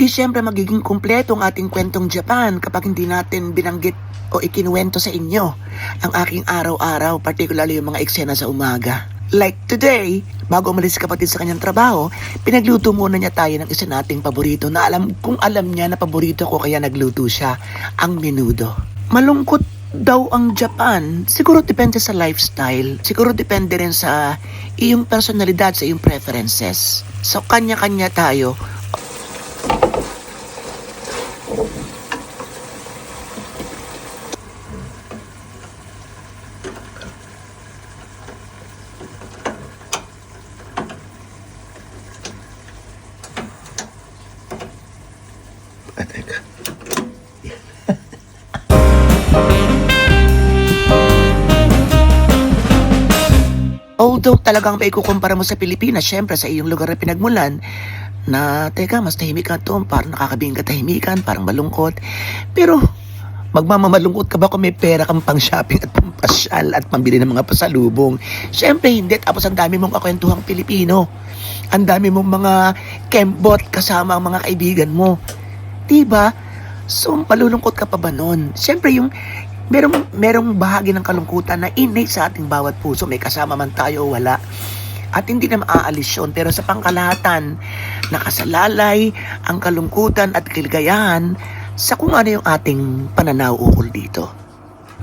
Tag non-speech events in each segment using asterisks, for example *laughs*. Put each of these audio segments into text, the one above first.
Hindi siyempre magiging kumpleto ang ating kwentong Japan kapag hindi natin binanggit o ikinuwento sa inyo ang aking araw-araw, particularly yung mga eksena sa umaga. Like today, bago umalis si kapatid sa kanyang trabaho, pinagluto muna niya tayo ng isa nating paborito na alam kung alam niya na paborito ko kaya nagluto siya, ang menudo. Malungkot daw ang Japan, siguro depende sa lifestyle. Siguro depende rin sa iyong personalidad, sa iyong preferences. So, kanya-kanya tayo. Although talagang may kukumpara mo sa Pilipinas, syempre sa iyong lugar na pinagmulan, na teka, mas tahimik ka to, parang nakakabing katahimikan, parang malungkot. Pero magmamamalungkot ka ba kung may pera kang pang shopping at pang pasyal at pambili ng mga pasalubong? Syempre hindi, tapos ang dami mong kakwentuhang Pilipino. Ang dami mong mga kembot kasama ang mga kaibigan mo. Diba? So, malulungkot ka pa ba nun? Syempre yung merong, merong bahagi ng kalungkutan na innate sa ating bawat puso. May kasama man tayo o wala. At hindi na maaalis yun. Pero sa pangkalahatan, nakasalalay ang kalungkutan at kaligayahan sa kung ano yung ating pananaw ukol dito.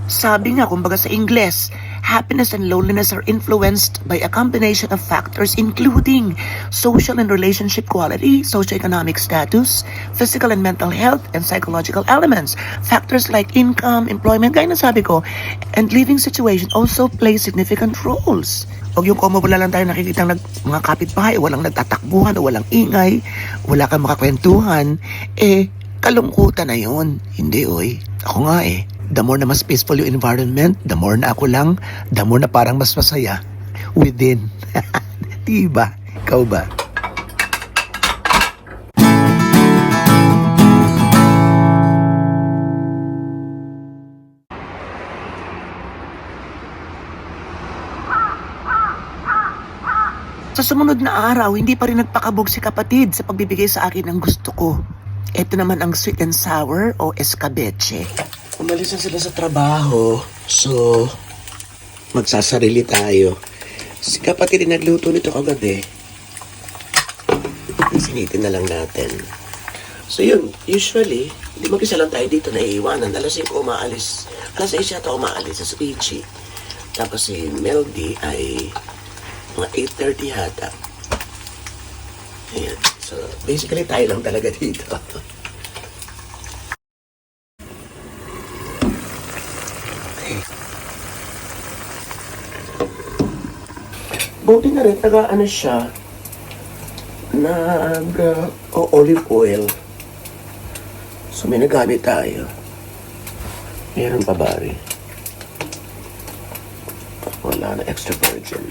Sabi nga, kumbaga sa Ingles, happiness and loneliness are influenced by a combination of factors including social and relationship quality, socioeconomic status, physical and mental health, and psychological elements. Factors like income, employment, gaya sabi ko, and living situation also play significant roles. Huwag yung kung wala lang tayo nakikita ng mga kapitbahay, walang nagtatakbuhan walang ingay, wala kang makakwentuhan, eh, kalungkutan na yun. Hindi, oy. Ako nga eh. The more na mas peaceful yung environment, the more na ako lang, the more na parang mas masaya within. *laughs* diba? Ikaw ba? Sa sumunod na araw, hindi pa rin nagpakabog si kapatid sa pagbibigay sa akin ng gusto ko. Ito naman ang sweet and sour o escabeche. Umalis na sila sa trabaho, so magsasarili tayo. Si kapatid din nagluto nito kagabi. Sinitin na lang natin. So yun, usually, hindi mag-isa lang tayo dito na iiwanan. Alas 5 umaalis. Alas 6 yata umaalis sa Speechy. Tapos si Melody ay mga 8.30 hata. Ayan. So, basically tayo lang talaga *laughs* dito. Buti na rin, taga ano siya, nag uh, olive oil. So may nagamit tayo. Meron pa bari. Wala na extra virgin.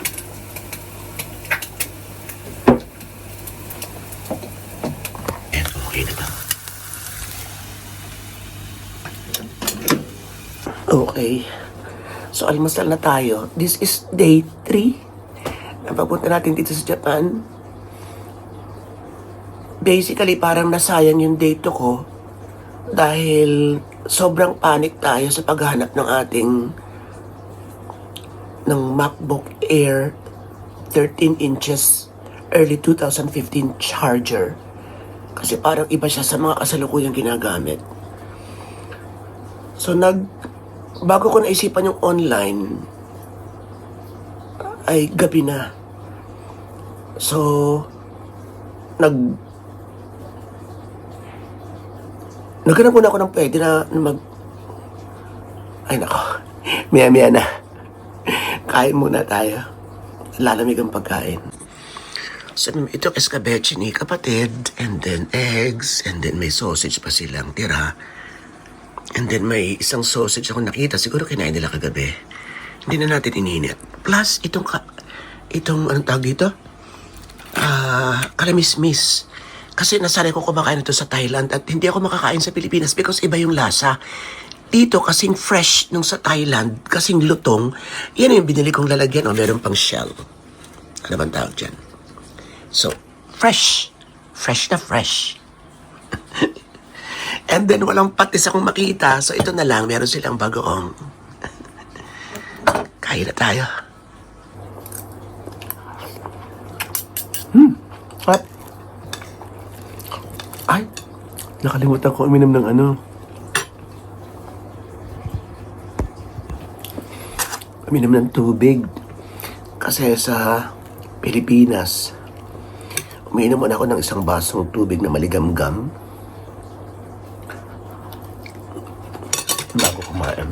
Ayan, okay na to. Okay. So, almasal na tayo. This is day 3 na papunta natin dito sa Japan. Basically, parang nasayang yung date ko dahil sobrang panic tayo sa paghanap ng ating ng MacBook Air 13 inches early 2015 charger. Kasi parang iba siya sa mga kasalukuyang ginagamit. So nag bago ko naisipan yung online ay gabi na. So nag Naghanap muna ako ng pwede na, na mag Ay nako, *laughs* maya maya na. *laughs* Kain muna tayo. Lalamig ang pagkain. So, ito escabeche ni kapatid, and then eggs, and then may sausage pa silang tira. And then may isang sausage ako nakita, siguro kinain nila kagabi. Hindi na natin ininit. Plus, itong, ka, itong, anong tawag dito? Ah, kalamismis. Kasi nasanay ko kumakain ito sa Thailand at hindi ako makakain sa Pilipinas because iba yung lasa. Dito, kasing fresh nung sa Thailand, kasing lutong, yan yung binili kong lalagyan o meron pang shell. Ano bang tawag dyan? So, fresh. Fresh na fresh. *laughs* And then walang patis akong makita. So ito na lang, meron silang bagoong. *laughs* Kain na tayo. At, ay, nakalimutan ko uminom ng ano. Uminom ng tubig. Kasi sa Pilipinas, uminom muna ako ng isang basong tubig na maligamgam. Bago kumain.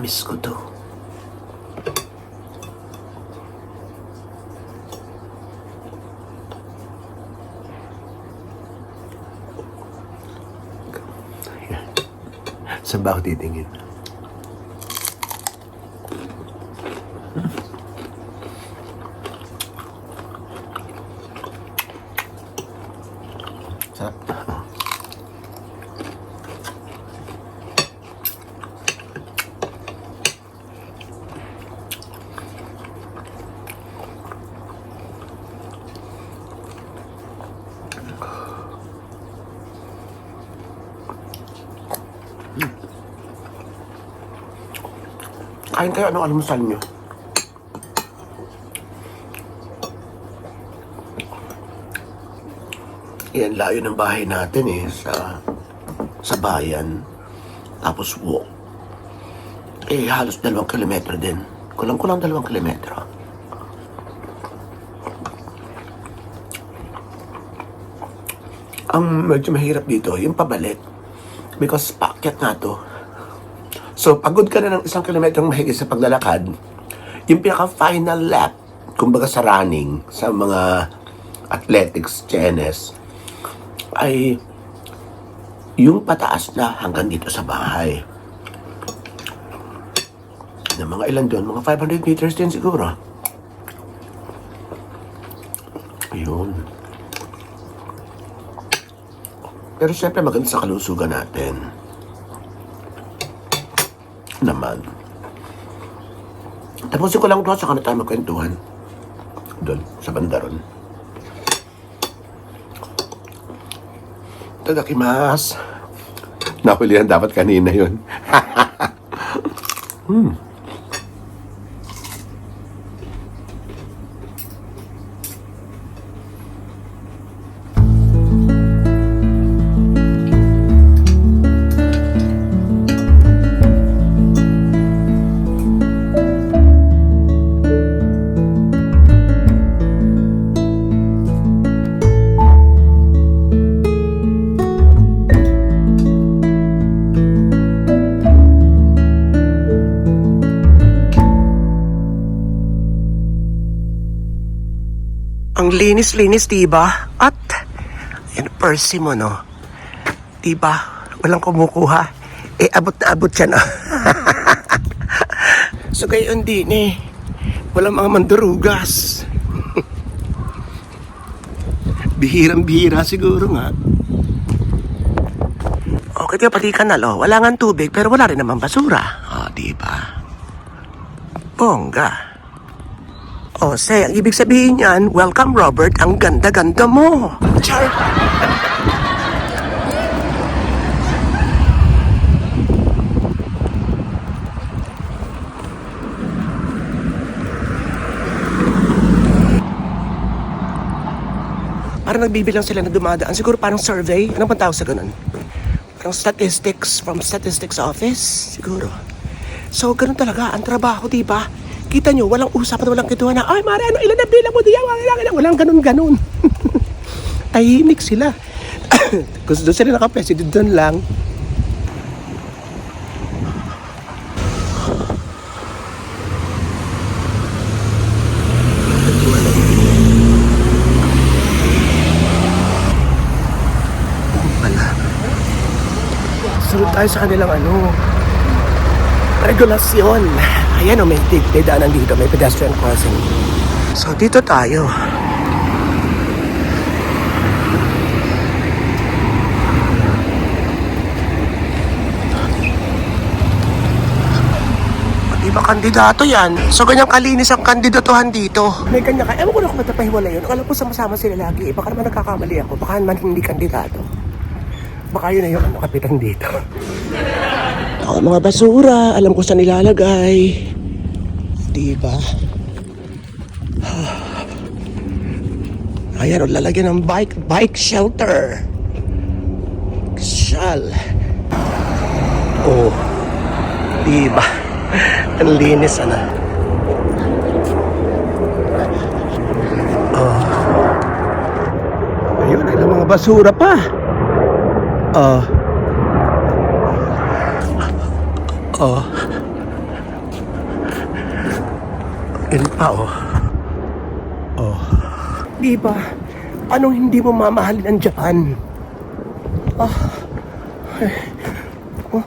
Namiss ko to. Saan ba ako titingin? Kain kayo, anong almusal nyo? Yan, layo ng bahay natin eh, sa, sa bayan. Tapos walk. Eh, halos dalawang kilometro din. Kulang-kulang dalawang kilometro. Ang medyo mahirap dito, yung pabalik. Because paakyat nga to. So, pagod ka na ng isang kilometrong mahigit sa paglalakad, yung pinaka-final lap, kumbaga sa running, sa mga athletics, chines, ay yung pataas na hanggang dito sa bahay. Na mga ilan doon, mga 500 meters din siguro. Ayun. Pero syempre maganda sa kalusugan natin naman. Tapusin ko lang doon, saka na tayo magkwentuhan. Doon, sa bandaron. Tadakimasu. Nahulihan dapat kanina yun. *laughs* hmm. Ang linis-linis, diba? At, yan, persi mo, no? Diba? Walang kumukuha. Eh, abot na abot siya, no? *laughs* so, gayon din, eh. Walang mga mandurugas. *laughs* Bihirang-bihira siguro nga. Okay, tiyo, pati kanal, oh. Wala nga tubig, pero wala rin naman basura. Oh, diba? Bongga. O, say, ang ibig sabihin niyan, welcome Robert, ang ganda-ganda mo. Char. Parang nagbibilang sila na dumadaan. Siguro parang survey. Anong pang sa ganun? Parang statistics from statistics office. Siguro. So, ganun talaga. Ang trabaho, di ba? Kita nyo, walang usapan, walang kituhan na, ay mare, ano, ilan na bilang mo diyan, walang, walang, walang ganun-ganun. *laughs* Tahimik sila. *coughs* Kasi doon sila nakapesi, doon lang. Sunod tayo sa kanilang ano, regulasyon. Ayan o, may, may daanan dito, may pedestrian crossing. So, dito tayo. Di ba kandidato yan? So ganyan kalinis ang kandidatuhan dito. May kanya ka. Ewan ko na kung matapahiwala yun. Alam ko sama-sama sila lagi. Eh. Baka naman nagkakamali ako. Baka naman hindi kandidato. Baka yun na yung ano, kapitan dito. Ako, mga basura. Alam ko saan nilalagay. Di ba? Ayan, o, lalagyan ng bike, bike shelter. Shall. Oh. Di ba? Ang linis, ano? Oh. Ayun, ilang mga basura pa. Oh. Oh. Yun pa, oh. Oh. Di ba? Anong hindi mo mamahalin ang Japan? Ah. Oh.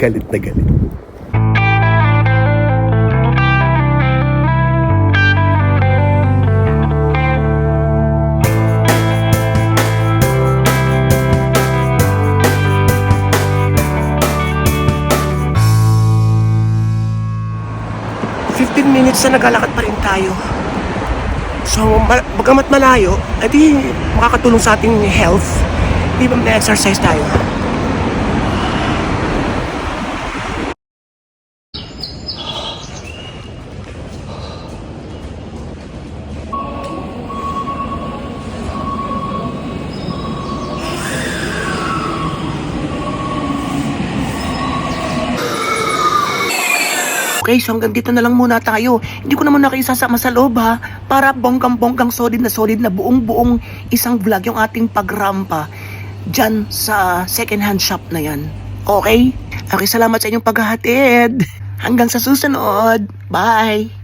galit na galit. Na naglalakad pa rin tayo. So, ma- bagamat malayo, edi makakatulong sa ating health. Di ba may-exercise tayo? So hanggang dito na lang muna tayo. Hindi ko naman na kayo sasama sa loob ha. Para bonggang-bonggang solid na solid na buong-buong isang vlog yung ating pagrampa dyan sa second hand shop na yan. Okay? Okay, salamat sa inyong paghahatid. Hanggang sa susunod. Bye!